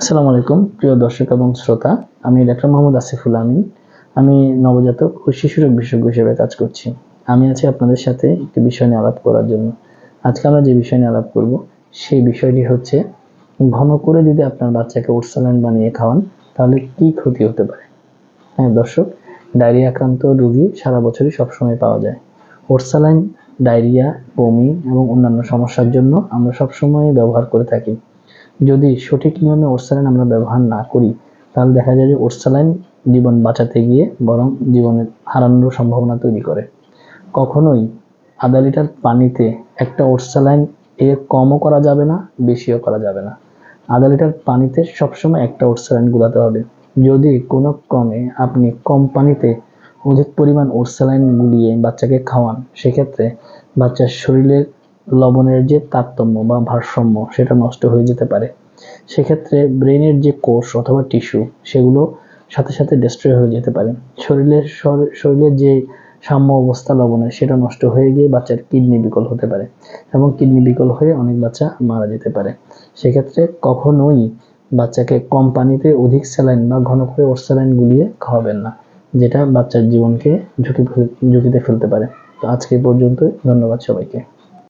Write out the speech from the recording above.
আসসালামু আলাইকুম, প্রিয় দর্শক এবং শ্রোতা। আমি ডাক্তার মোহাম্মদ আসিফুল আমিন। আমি নবজাতক ও শিশুরোগ বিশেষজ্ঞ হিসেবে কাজ করছি। আমি আছি আপনাদের সাথে একটি বিষয় নিয়ে আলাপ করার জন্য। আজকে আমরা যে বিষয় নিয়ে আলাপ করব, সেই বিষয়টি হচ্ছে, ঘন করে যদি আপনার বাচ্চাকে ওরসালাইন বানিয়ে খাওয়ান, তাহলে কি ক্ষতি হতে পারে? হ্যাঁ দর্শক ডায়রিয়া আক্রান্ত রোগী সারা বছরই সবসময় পাওয়া যায়। ওরসালাইন ডায়রিয়া, বমি এবং অন্যান্য সমস্যার জন্য আমরা সবসময় ব্যবহার করে থাকি। যদি সঠিক নিয়মে ওরসালাইন আমরা ব্যবহার না করি, তাহলে দেখা যায় যে ওরসালাইন জীবন বাঁচাতে গিয়ে বরং জীবনের হারানোর সম্ভাবনা তৈরি করে। কখনোই আধা লিটার পানিতে একটা ওরসালাইন এর কমও করা যাবে না, বেশিও করা যাবে না। আধা লিটার পানিতে সবসময় একটা ওরসালাইন গুলাতে হবে। যদি কোনো ক্রমে আপনি কম পানিতে অধিক পরিমাণ ওরসালাইন গুলিয়ে বাচ্চাকে খাওয়ান, সেক্ষেত্রে বাচ্চার শরীরের লবণের যে তারতম্য বা ভারসাম্য সেটা নষ্ট হয়ে যেতে পারে। সেক্ষেত্রে ব্রেনের যে কোষ অথবা টিস্যু, সেগুলো সাথে সাথে ডিস্ট্রয় হয়ে যেতে পারে। শরীরের শরীরের যে সাম্য অবস্থা লবণের, সেটা নষ্ট হয়ে গিয়ে বাচ্চার কিডনি বিকল হতে পারে এবং কিডনি বিকল হয়ে অনেক বাচ্চা মারা যেতে পারে। সেক্ষেত্রে কখনোই বাচ্চাকে কম পানিতে অধিক স্যালাইন বা ঘন করে ওর স্যালাইন গুলিয়ে খাওয়াবেন না, যেটা বাচ্চার জীবনকে ঝুঁকি ঝুঁকিতে ফেলতে পারে। তো আজকে পর্যন্ত ধন্যবাদ সবাইকে।